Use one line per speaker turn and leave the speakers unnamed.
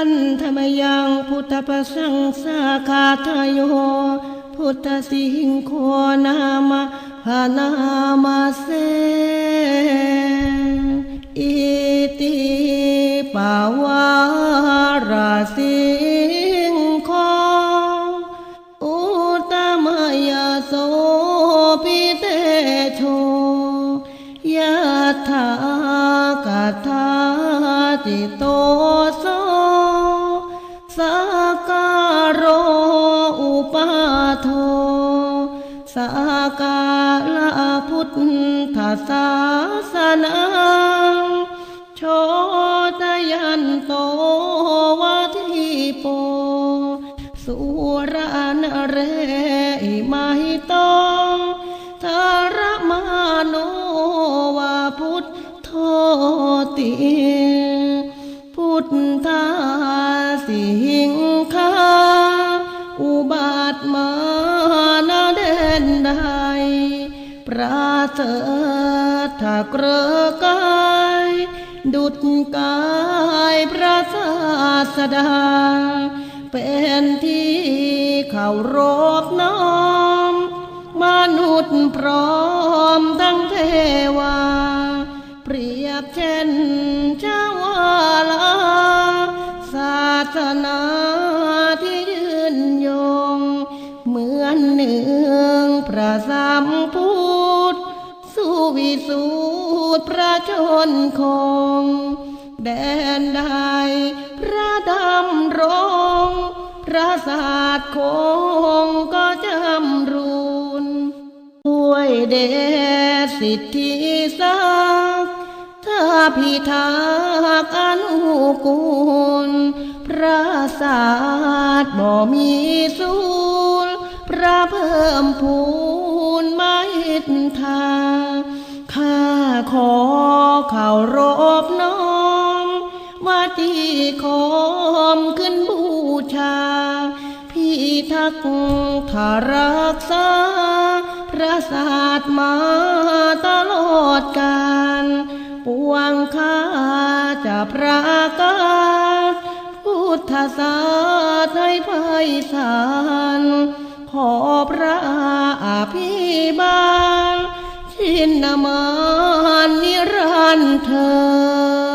พันธมยังพุทธประสังสาคาทายโยพุทธสิงโคนามะพานามาเสอิติปาวาราสี สการโรอุปาโทสากาลาพุทธศาสนังโชตยันโตวาทิโป สุรานเรอิมาหิโตธารมาโนวาพุทโธติ พุทธา นใดประเสริฐถ้าเกรกายดุจกายพระศาสดา เป็นที่เคารพน้อม มนุษย์พร้อมทั้งเทวา เปรียบเช่นเจ้าวาลาศาสนา วิสูตรพระชนคง แดนใดพระดำรงพระศาสตร์คงก็จำรูนด้วยเดชสิทธิศักถ้าพิทักษ์อนุกูล พระศาสตร์บ่มีสูลพระเพิ่มพูนไม่ทา ข้าขอเข่ารบน้อมว่าที่ขอมขึ้นบูชา พี่ทักษารักษา พระศาสมาตลอดกาลปวงข้าจะประกาพุทธศาสตร์ให้ไพศาลขอพระอาภิบาล นามานนิรันดร์เธอ